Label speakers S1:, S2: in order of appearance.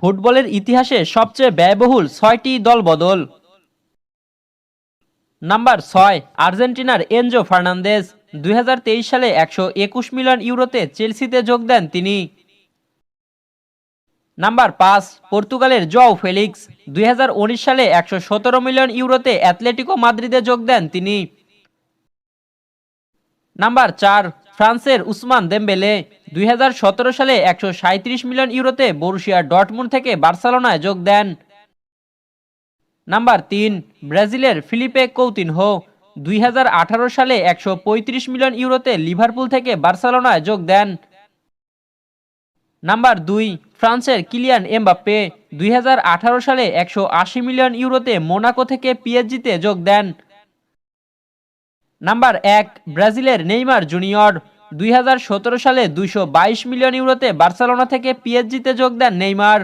S1: ফুটবলের ইতিহাসে সবচেয়ে ব্যয়বহুল ছয়টি দল বদল। নাম্বার ছয়, আর্জেন্টিনার এনজো ফার্নান্দেজ। দুই হাজার তেইশ সালে একশো একুশ মিলিয়ন ইউরোতে চেলসিতে যোগ দেন তিনি। নাম্বার পাঁচ, পর্তুগালের জও ফেলিক্স। দুই হাজার উনিশ সালে একশো সতেরো মিলিয়ন ইউরোতে অ্যাথলেটিকো মাদ্রিদে যোগ দেন তিনি। নাম্বার চার, ফ্রান্সের উসমান দেমবেলে। দুই হাজার সতেরো সালে একশো মিলিয়ন ইউরোতে বরুশিয়া ডটমুন থেকে বার্সেলোনায় যোগ দেন। নাম্বার তিন, ব্রাজিলের ফিলিপে কৌতিনহো। দুই হাজার আঠারো সালে একশো মিলিয়ন ইউরোতে লিভারপুল থেকে বার্সেলোনায় যোগ দেন। নাম্বার দুই, ফ্রান্সের কিলিয়ান এমবাপ্পে। দুই হাজার আঠারো সালে একশো আশি মিলিয়ন ইউরোতে মোনাকো থেকে পিএসজিতে যোগ দেন। নাম্বার এক, ব্রাজিলের নেইমার জুনিয়র। দুই হাজার সতেরো সালে দুইশো বাইশ মিলিয়ন ইউরোতে বার্সেলোনা থেকে পিএসজিতে যোগ দেন নেইমার।